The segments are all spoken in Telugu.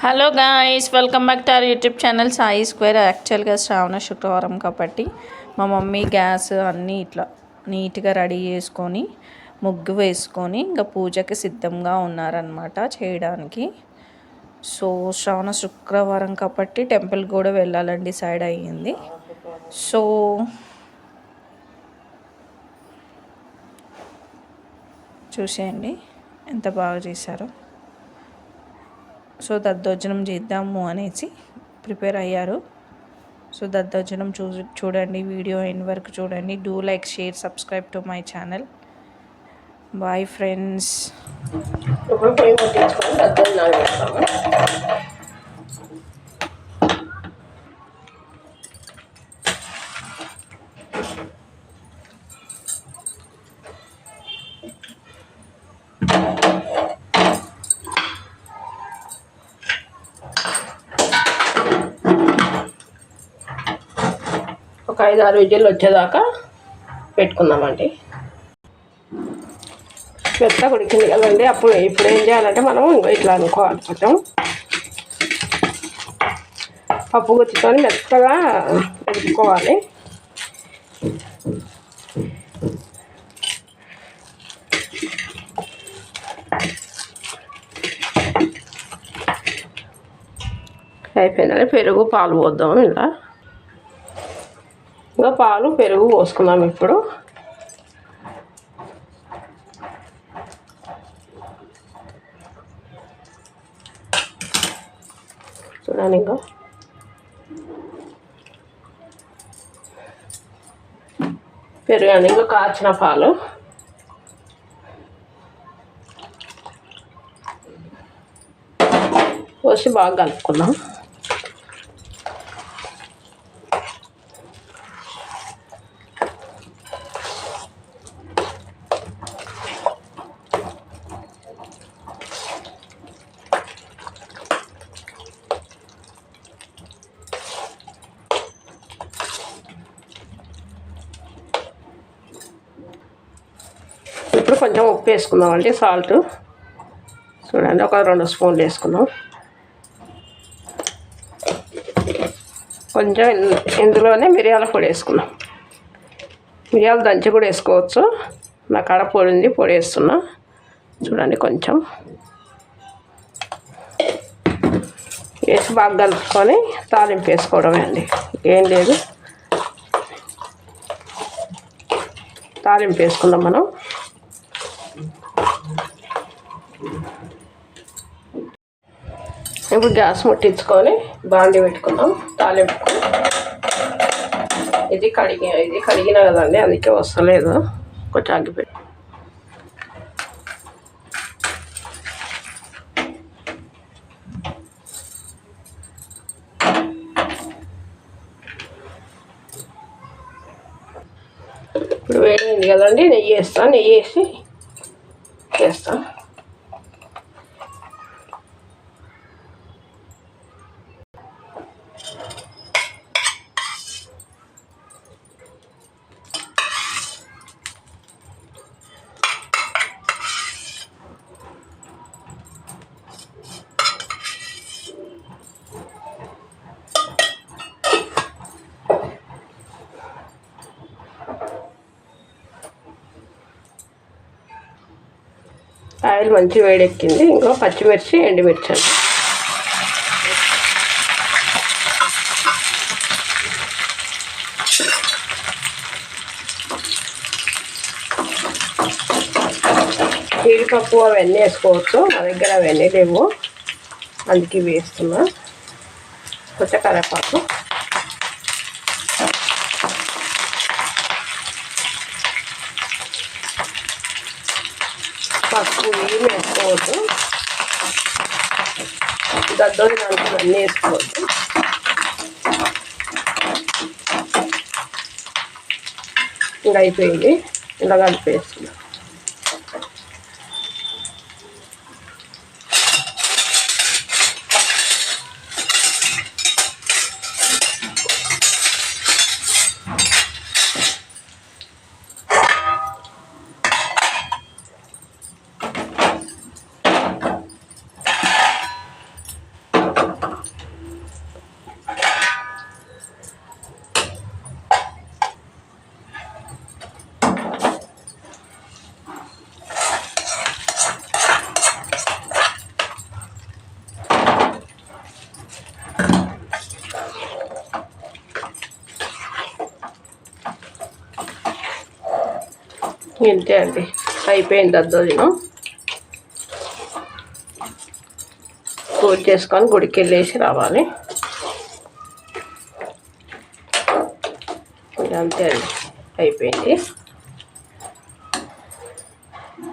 Hello guys welcome back to our YouTube channel Sai square. యాక్చువల్గా శ్రావణ శుక్రవారం కాబట్టి మా మమ్మీ గ్యాస్ అన్నీ ఇట్లా నీట్గా రెడీ చేసుకొని ముగ్గు వేసుకొని ఇంకా పూజకి సిద్ధంగా ఉన్నారనమాట చేయడానికి. సో శ్రావణ శుక్రవారం కాబట్టి టెంపుల్ కూడా వెళ్ళాలని డిసైడ్ అయ్యింది. సో చూసేయండి ఎంత బాగా చేశారో. సో దద్దోజనం చేద్దాము అనేసి ప్రిపేర్ అయ్యారు. సో దద్దోజనం చూ చూడండి వీడియో ఎండ్ వరకు చూడండి. Do like share subscribe to my channel. Bye friends. ఇప్పుడు ఫ్రేమ్ కొట్టించుకొని దద్దోజనం చేస్తాము. ఒక ఐదు ఆరు విజిల్లు వచ్చేదాకా పెట్టుకుందామండి. మెత్తగా ఉడికింది కదండి అప్పుడు ఇప్పుడు ఏం చేయాలంటే మనం ఇట్లా అనుకోవాలి కొంచెం. పప్పు గుచ్చుకొని మెత్తగా పెట్టుకోవాలి అయిపోయిందని పెరుగు పాలు పోద్దాం ఇలా. ఇంకా పాలు పెరుగు పోసుకుందాం ఇప్పుడు. చూడండి ఇంకా. పెరుగండి ఇంకా కాచిన పాలు. పోసి బాగా కలుపుకుందాం. ఇప్పుడు కొంచెం ఉప్పు వేసుకుందామండి సాల్ట్ చూడండి ఒక రెండు స్పూన్లు వేసుకుందాం. కొంచెం ఇందులోనే మిరియాల పొడి వేసుకున్నాం మిరియాలు దంచి కూడా వేసుకోవచ్చు. నా కాడ పొడి ఉంది పొడి వేస్తున్నా. చూడండి కొంచెం. వేసి బాగా కలుపుకొని తాలింపు వేసుకోవడమే అండి. ఏం లేదు. తాలింపు వేసుకుందాం మనం. ఇప్పుడు గ్యాస్ ముట్టించుకొని బాండి పెట్టుకుందాం తాలింపు ఇది కడిగి ఇది కడిగిన కదండి అందుకే వస్తలేదు. కొంచెం ఆగిపెట్టి ఇప్పుడు వేడింది కదండి నెయ్యి వేస్తాను నెయ్యి వేసి చేస్తాను ఆయిల్ మంచి వేడెక్కింది. ఇంకో పచ్చిమిర్చి ఎండుమిర్చి అండి జీడిపప్పు అవన్నీ వేసుకోవచ్చు. మా దగ్గర అవన్నీ లేవు. అందుకే వేస్తున్నా. కొంచెం కరేపాకు. పసుపు ఏమి వేసుకోవద్దు దద్దోని దాంట్లో అన్నీ వేసుకోవద్దు ఇంకా అయిపోయింది. ఇలా కలిపేస్తున్నాం ఇంతే అండి. అయిపోయింది దద్దోజనం పూజ చేసుకొని గుడికి వెళ్ళేసి రావాలి. అంతే అండి. అయిపోయింది.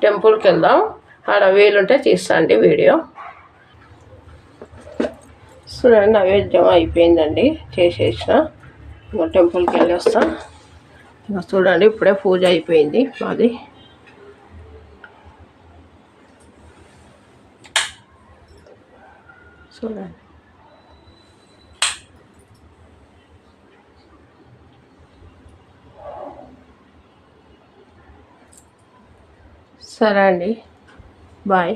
టెంపుల్కి వెళ్దాం. ఆడ వీలుంటే తీస్తా అండి వీడియో. చూడండి నైవేద్యం అయిపోయిందండి. చేసేసిన. టెంపుల్కి వెళ్ళి వస్తాను చూడండి ఇప్పుడే పూజ అయిపోయింది. మాది. చూడండి. సరే అండి. బాయ్.